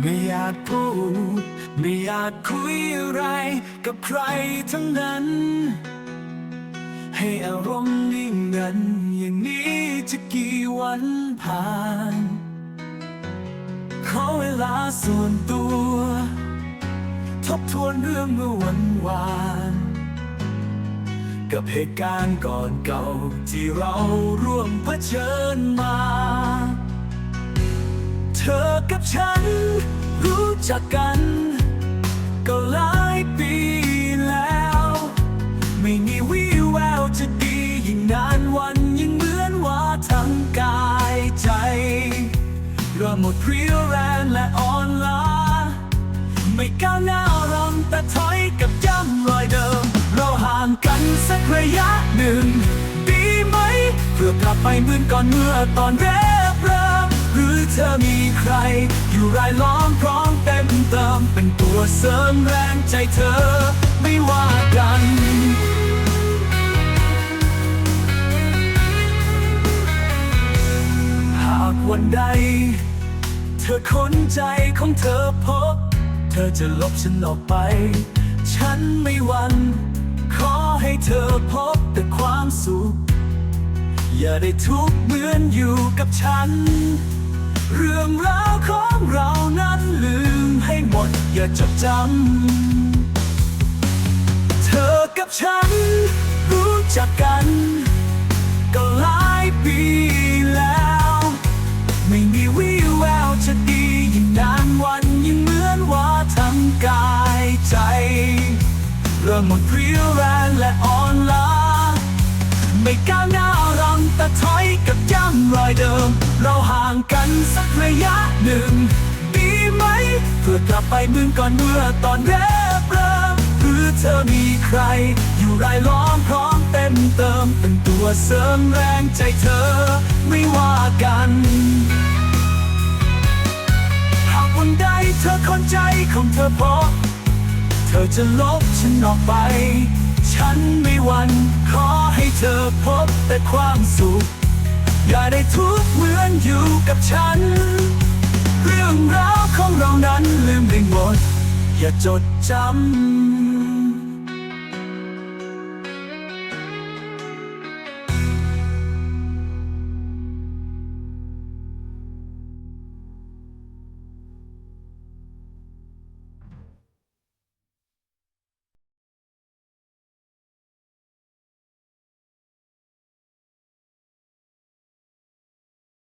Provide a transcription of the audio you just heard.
ไม่อยากพูด ไม่อยากคุยอะไร กับใครทั้งนั้น ให้อารมณ์นิ่งงันอย่างนี้จะกี่วันผ่าน ขอเวลาส่วนตัว ทบทวนเรื่องเมื่อวันวาน กับเหตุการณ์ก่อนเก่า ที่เราร่วมเผชิญมา เธอกับฉัน จักกัน ก็หลายปีแล้ว ไม่มีวี่แววจะดียิ่งนานวันยิ่งเหมือนว่าทั้งกายใจเริ่มหมดเรี่ยวแรงและอ่อนล้า ไม่ก้าวหน้ารำแต่ถอยกับย้ำรอยเดิม เราห่างกันสักระยะหนึ่ง ดีไหม เพื่อกลับไปเหมือนก่อนเมื่อตอนแรก อเธอมีใคร อยู่รายล้อมพร้อมเต็มเติม เป็นตัวเสริมแรงใจเธอ ไม่ว่ากันหากวันใด เธอค้นใจของเธอพบ เธอจะลบฉันออกไป ฉันไม่หวันขอให้เธอพบแต่ความสุข อย่าได้ทุกข์เหมือนอยู่กับฉัน เรื่องราวของเรานั้นลืมให้หมดอย่าจดจำ เธอกับฉันรู้จักกัน ก็หลายปีแล้ว ไม่มีวี่แววจะดียิ่งนานวันยิ่งเหมือนว่าทั้งกายใจเริ่มหมดเรี่ยวแรงและอ่อนล้าไม่ก้าวหน้า แต่ถอยกับย่ำรอยเดิม เราห่างกันสักระยะหนึ่ง ดีไหม เพื่อกลับไปเมือนก่อนเมื่อตอนแรกเริ่มหรือเธอมีใคร อยู่รายล้อมพร้อมเต็มเติม เป็นตัวเสริมแรงใจเธอ ไม่ว่ากันหากวันใดเธอคนใจของเธอพบเธอจะลบฉันออกไป ฉันไม่หวันขอให้เธ อพบแต่ความสุข อย่าได้ทุกข์เหมือนอยู่กับฉัน เรื่องราวของเรานั้นลืมได้หมด อย่าจดจำ